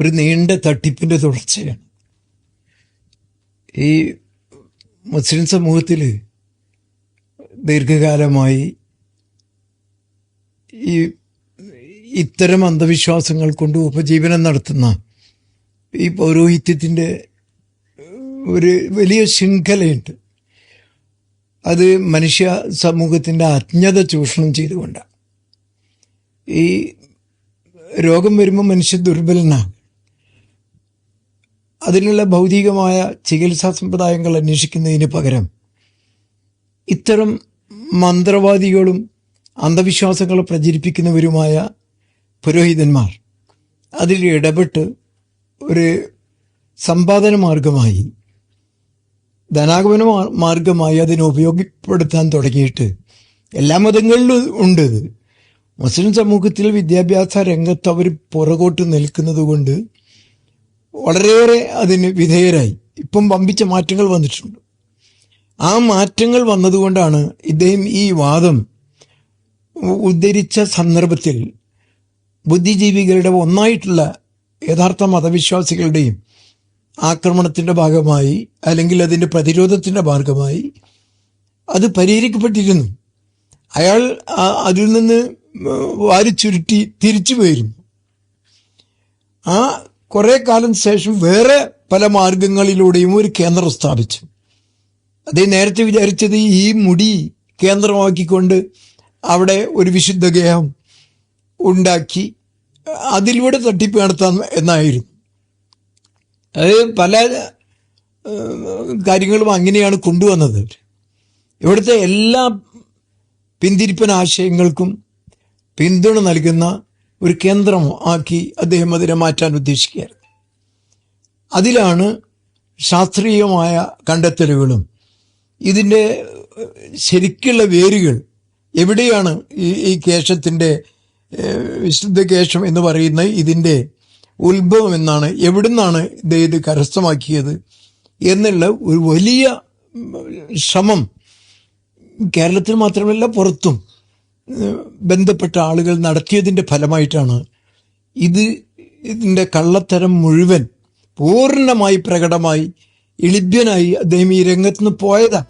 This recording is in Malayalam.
ഒരു നീണ്ട തട്ടിപ്പിന്റെ തുടർച്ചയാണ്. ഈ മുസ്ലിം സമൂഹത്തിൽ ദീർഘകാലമായി ഈ ഇത്തരം അന്ധവിശ്വാസങ്ങൾ കൊണ്ട് ഉപജീവനം നടത്തുന്ന ഈ പൗരോഹിത്യത്തിന്റെ ഒരു വലിയ ശൃംഖലയുണ്ട്. അത് മനുഷ്യ സമൂഹത്തിന്റെ അജ്ഞത ചൂഷണം ചെയ്തുകൊണ്ടാണ്. ഈ രോഗം വരുമ്പോൾ മനുഷ്യൻ ദുർബലനാകും അതിനുള്ള ഭൗതികമായ ചികിത്സാ സമ്പ്രദായങ്ങൾ അന്വേഷിക്കുന്നതിന് പകരം ഇത്തരം മന്ത്രവാദികളും അന്ധവിശ്വാസങ്ങൾ പ്രചരിപ്പിക്കുന്നവരുമായ പുരോഹിതന്മാർ അതിൽ ഇടപെട്ട് ഒരു സമ്പാദന മാർഗമായി ധനാഗമന മാർഗമായി അതിനെ ഉപയോഗപ്പെടുത്താൻ തുടങ്ങിയിട്ട് എല്ലാ മതങ്ങളിലും ഉണ്ട് മുസ്ലിം സമൂഹത്തിൽ വിദ്യാഭ്യാസ രംഗത്ത് അവർ പുറകോട്ട് നിൽക്കുന്നത് കൊണ്ട് വളരെയേറെ അതിന് വിധേയരായി. ഇപ്പം വമ്പിച്ച മാറ്റങ്ങൾ വന്നിട്ടുണ്ട്. ആ മാറ്റങ്ങൾ വന്നതുകൊണ്ടാണ് ഇദ്ദേഹം ഈ വാദം ഉദ്ധരിച്ച സന്ദർഭത്തിൽ ബുദ്ധിജീവികളുടെ ഒന്നായിട്ടുള്ള യഥാർത്ഥ മതവിശ്വാസികളുടെയും ആക്രമണത്തിന്റെ ഭാഗമായി അല്ലെങ്കിൽ അതിന്റെ പ്രതിരോധത്തിന്റെ ഭാഗമായി അത് പരിഹരിക്കപ്പെട്ടിരുന്നു. അയാൾ അതിൽ നിന്ന് വാരിച്ചുരുട്ടി തിരിച്ചു പോയിരുന്നു ആ കുറെ കാലം ശേഷം വേറെ പല മാർഗങ്ങളിലൂടെയും ഒരു കേന്ദ്രം സ്ഥാപിച്ചു. അതേ നേരത്തെ വിചാരിച്ചത് ഈ മുടി കേന്ദ്രമാക്കിക്കൊണ്ട് അവിടെ ഒരു വിശുദ്ധ ഗേഹം ഉണ്ടാക്കി അതിലൂടെ തട്ടിപ്പ് നടത്താം എന്നായിരുന്നു. അത് പല കാര്യങ്ങളും അങ്ങനെയാണ് കൊണ്ടുവന്നത്. ഇവിടുത്തെ എല്ലാ പിന്തിരിപ്പൻ ആശയങ്ങൾക്കും പിന്തുണ നൽകുന്ന ഒരു കേന്ദ്രം ആക്കി അദ്ദേഹം അതിനെ മാറ്റാൻ ഉദ്ദേശിക്കുകയായിരുന്നു. അതിലാണ് ശാസ്ത്രീയമായ കണ്ടെത്തലുകളും ഇതിന്റെ ശരിക്കുള്ള വേരുകൾ എവിടെയാണ് ഈ ഈ കേശത്തിന്റെ വിശുദ്ധ കേശം എന്ന് പറയുന്ന ഇതിന്റെ ഉത്ഭവം എന്നാണ് എവിടുന്നാണ് ഇത് ഇത് കരസ്ഥമാക്കിയത് എന്നുള്ള ഒരു വലിയ ശ്രമം കേരളത്തിൽ മാത്രമല്ല പുറത്തും ബന്ധപ്പെട്ട ആളുകൾ നടത്തിയതിന്റെ ഫലമായിട്ടാണ് ഇത് ഇതിന്റെ കള്ളത്തരം മുഴുവൻ പൂർണമായി പ്രകടമായി ഇളിഭ്യനായി അദ്ദേഹം ഈ രംഗത്ത് നിന്ന് പോയതാണ്